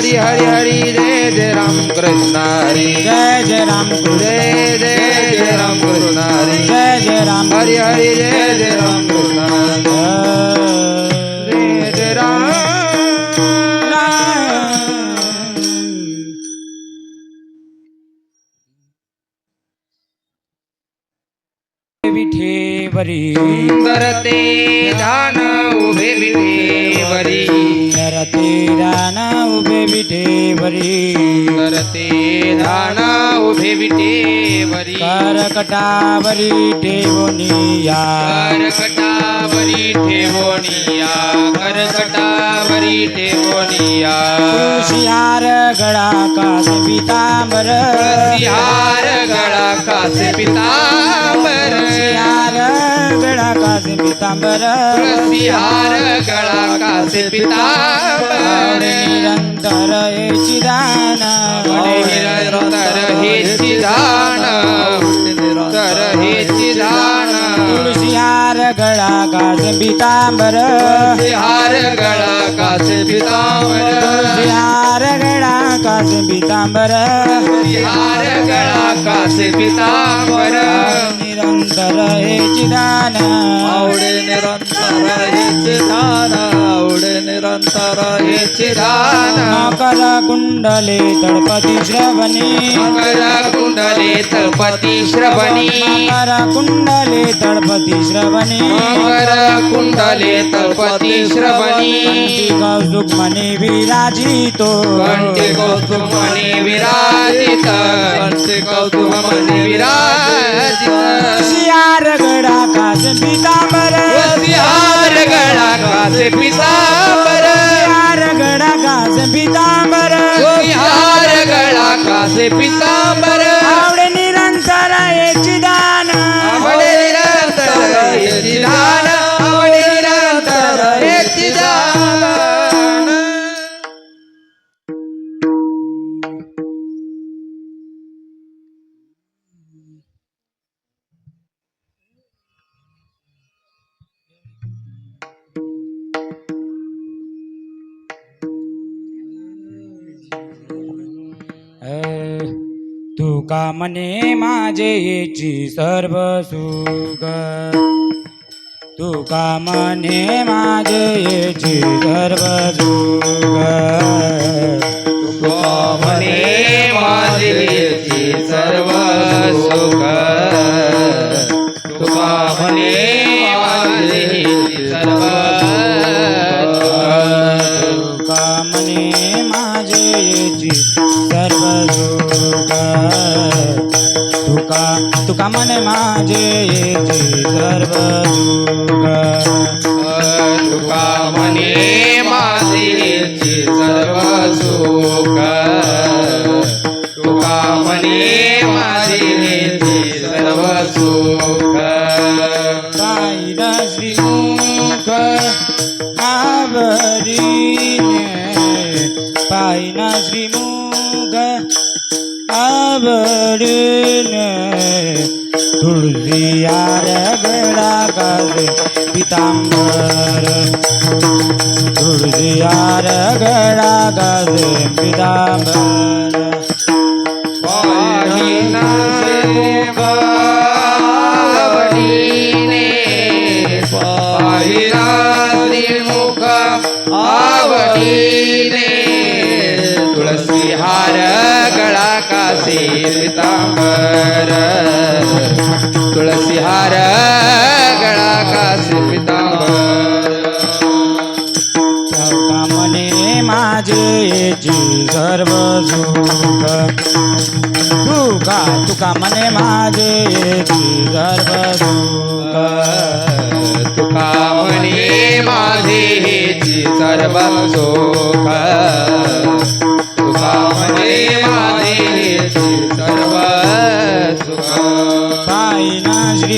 हरी हरी हरी जय जय राम कृष्ण हरी। जय जय राम कृष्ण। जय जय जय राम कृष्ण हरी। जय जय राम हरी हरी जय जय राम कृष्ण जय जय राम। विठेवरी सुंदर ते ध्यान उभे विठेवरी सुंदर तेरा ना उभे विठेवरी सुंदर ते उभे विठेवरी करकटावरी ठेवनिया करकटावरी ठेवोनिया करकटावरी ठेवोनिया तुळशीहार गळा कास पितांबर। तुळशीहार गळा कासे पितांबर। तुळशीहार गळा कास पितांबर। तुळशीहार गळा कासे पितांबर। निरंतर हेची दान निरंतर हेची दान तर हेची दान. तुळशीहार गळा कास पितांबर. हार गळा कासे पितांबर. तुळशीहार गळा कास पितांबर. हार गळा कासे पितांबर. निरंतर हेची दान आवडे निरंतर हेचे दान आवडे निरंतर हेचे दान मकर कुंडले तळपती श्रवणी. मकर कुंडले तळपती श्रवणी. मकर कुंडले तळपती श्रवणी. मकर कुंडले तळपती श्रवणी. मणी विराजितो. कंठी विराजित. कंठी मणी विराजित. शियार गडा कास पितांबर. हार गळा कासे पितांबर. शियार गडा कास पितांबर. हार गळा कासे पितांबर. मने माझे येची सर्व सुख तुका मने माझे येची सर्व सुख तुका म्हणे माझेची सर्व सुख तुका म्हणे तुका तुका माझे सर्व सुख तुका म्हणे माझेची सर्व सुख. तुका म्हणे माझेची सर्व सुख. पाहिला श्रीमुख आवरीने पाहिना श्रीमुख आवडीने तुळशी यार गळा काज पितांबर तुळशी यार गळा काज पितांबर. तुळसी हार गळा कासे पितांबर. मने माझे जी सर्व सुख तुका तुका मने माझे जी सर्व सुख तुका म्हणे माझे हेची सर्व सुख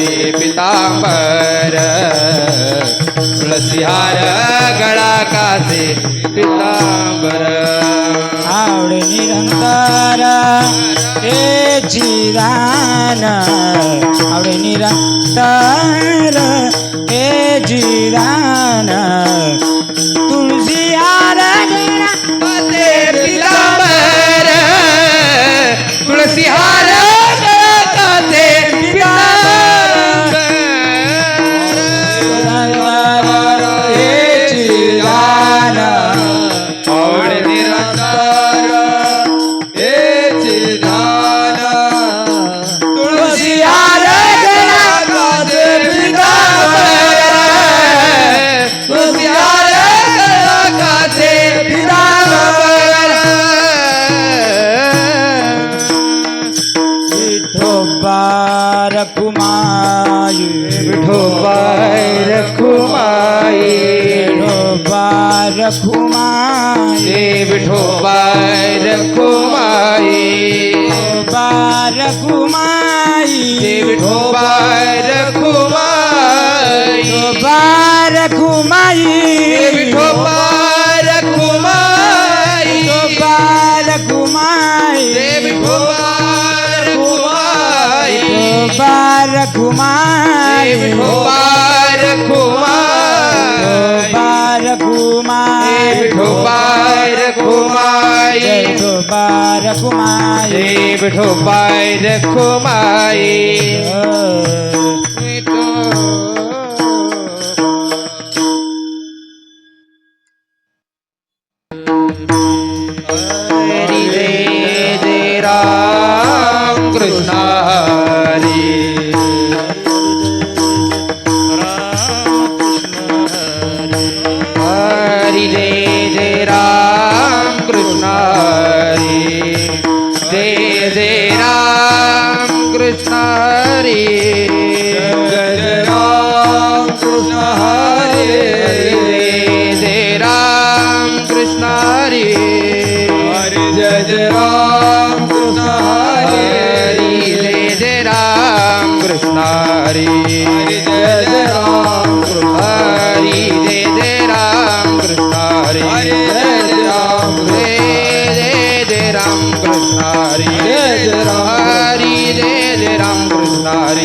कासे पितांबर तुळसीहार गळा कासे पितांबर. आवड निरंतर हे जिरान आवड निरंतर हे जिरान तुळशी हार गडा कासे पितांबर तुळसी हार बार कुमाई दे विठोबाई रखुमाई। बार कुमाई दे विठोबाई रखुमाई। बार कुमाई दे विठोबाई रखुमाई। बार कुमाई दे विठोबाई रखुमाई। बार रखुमाई कुमाई जय विठोबाई रखुमाई कृष्ण हरी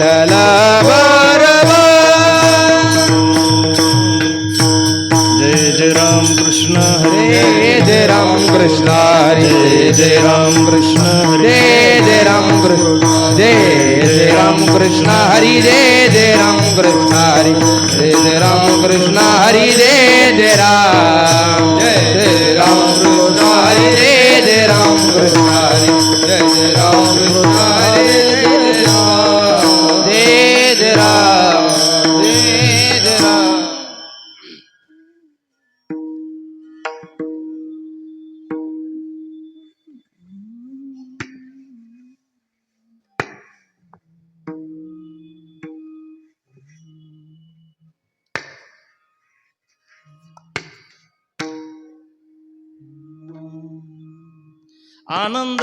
la आनंद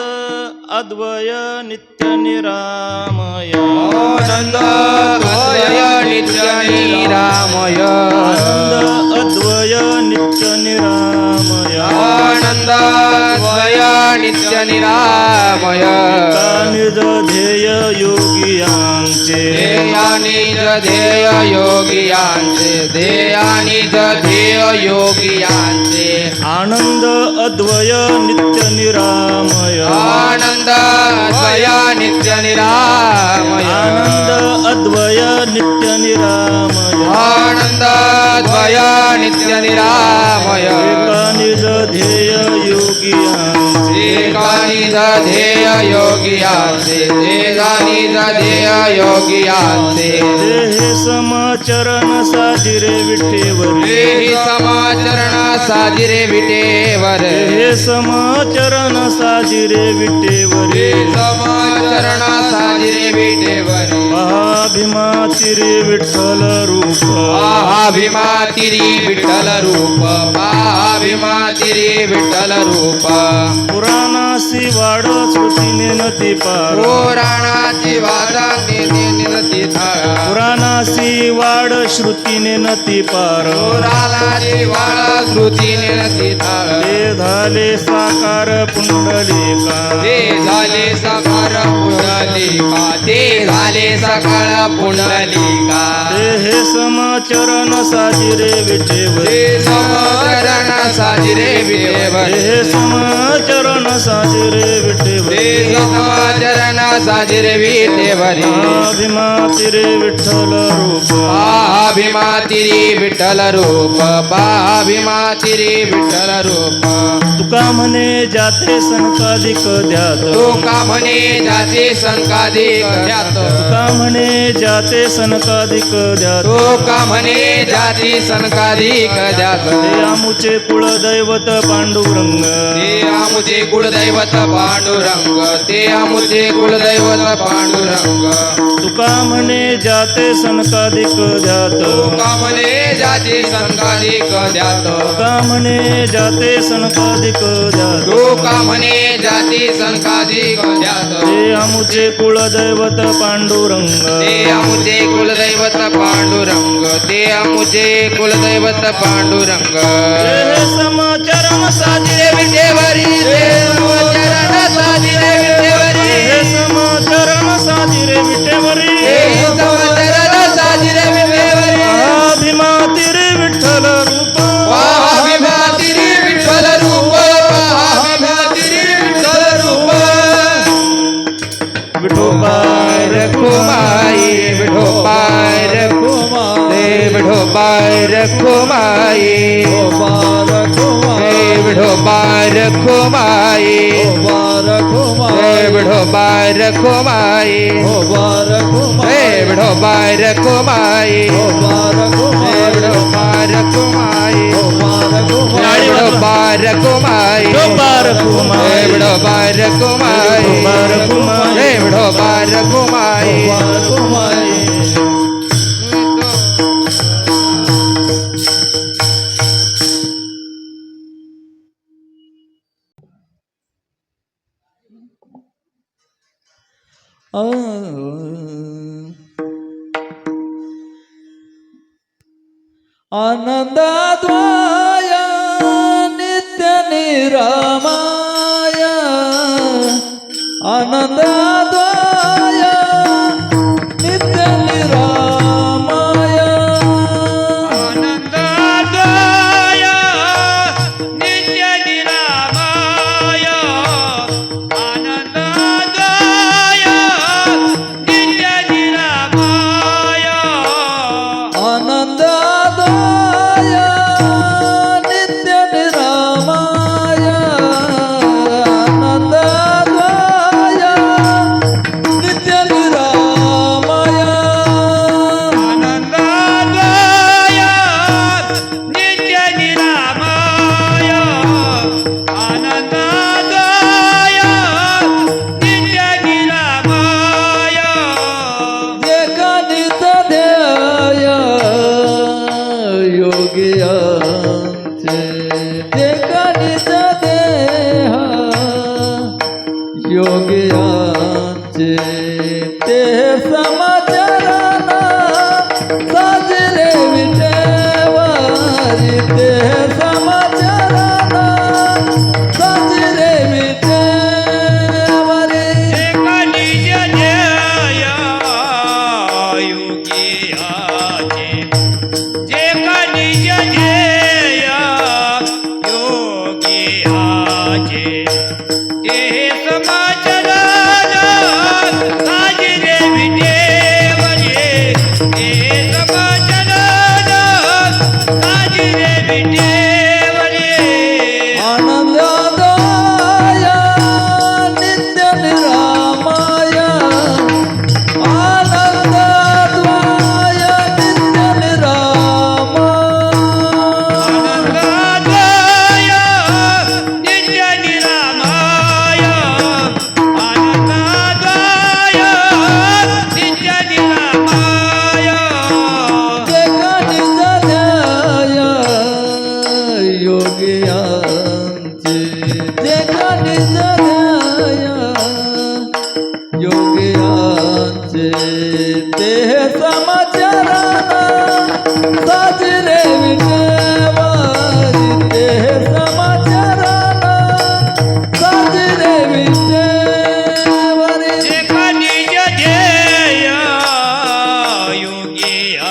अद्वय नित्य निरामय। आनंद अद्वय नित्य निरामय। आनंद अद्वय नित्य निरामय। आनन्दा स्वया नित्यनिरामय निज ध्येय योगियांचे ध्येयानि च ध्येय योगियांचे ध्येयानि च ध्येय योगियांचे आनंद अद्वय नित्य निरामय आनंद अद्वय नित्य निरामय आनंद अद्वय नित्य निरामय आनंद अद्वय नित्य निरामय निज ध्येय किया। निज ध्येय योगियांचे तेजा निज ध्येय योगियांचे देहे समाचरण साजिरे विठेवरी देही समाचरण साजिरे विटेवर। देहे समाचरण साजिरे विठेवरी हे समाचरण साजिरे विटेवर। महाभीमाची रे विठ्ठल रूप। आहा भीमा तिरी विठ्ठल रूप आहा भीमा तिरी विठ्ठल रूप। पुराणासी वाड श्रुतीने नदी पार. पुराणाची वादा निधी निरती थाळा पुराणासी वाड श्रुतीने नदी पार. पुराणाची वाडा श्रुती निरती थाळा ते झाले साकार पुंडलिका. ते झाले पार पुणली का ते झाले सकाळ पुणली का? हे समाचरण साजिरे विठेवर. समाचरण साजिरे विठेवर. हे समाचरण साजिरे विठेवर. समाचरण साजिरे विठेवर. भीमातिरे विठ्ठल रूप. भीमातिरी विठ्ठल रूप. भीमातिरी विठ्ठल रूप. तुका म्हणे जाते संकालिक द्या तुका म्हणे जाती संकाधिक ध्यात. तुका म्हणे जाते सनकाधिक द्यात तो का म्हणे जाती संकाधिक द्यात ते आमुचे कुळदैवत पांडुरंग. ते आमुचे कुलदैवत पांडुरंग. ते आमुचे कुलदैवत पांडुरंग तुका म्हणे जाते सनकाधिक द्यात तो का म्हणे जाती संकाधिक द्यात म्हणे जाते सनकाधिक द्यात तो का म्हणे जाती संकाधिक द्यात ते आमुचे कुळदैवत पांडुरंग. ते आमुचे कुलदैवत पांडुरंग. ते आमुचे कुलदैवत पांडुरंग. समाचरण साजिरे विटेवरी देवचरण साजिरे विटेवरी समाचरण साजिरे विटेवरी माई मुबारक बेबड़ो बारक माई मुबारक बेबड़ो बारक माई मुबारक बेबड़ो बारक माई मुबारक बेबड़ो बारक माई मुबारक बेबड़ो बारक माई मुबारक बेबड़ो बारक माई ಆನಂದ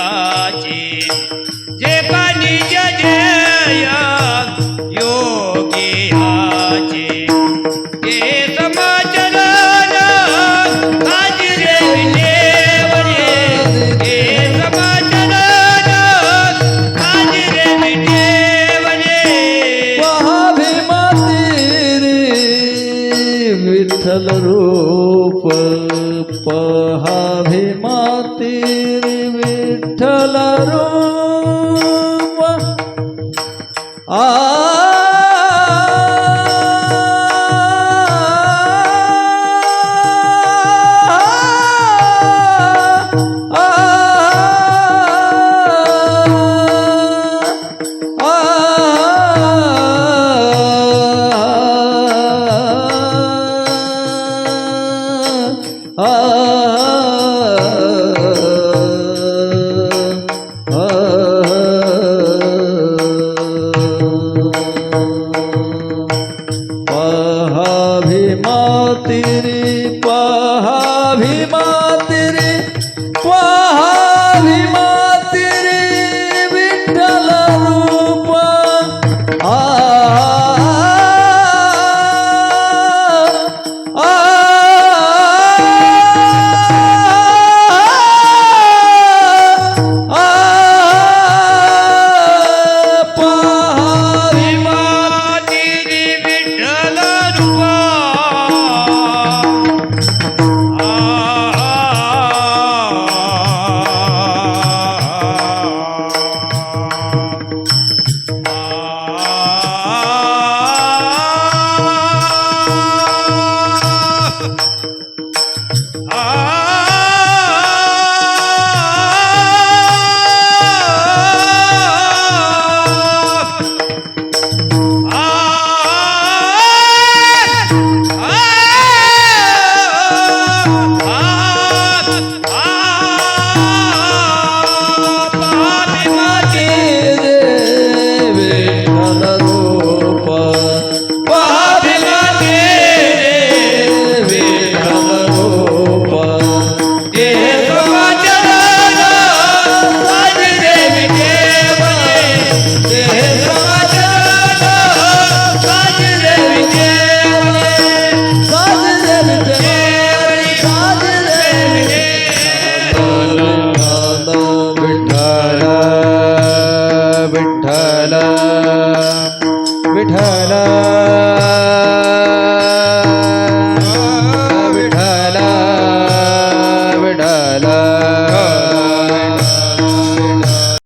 योगियाचे जे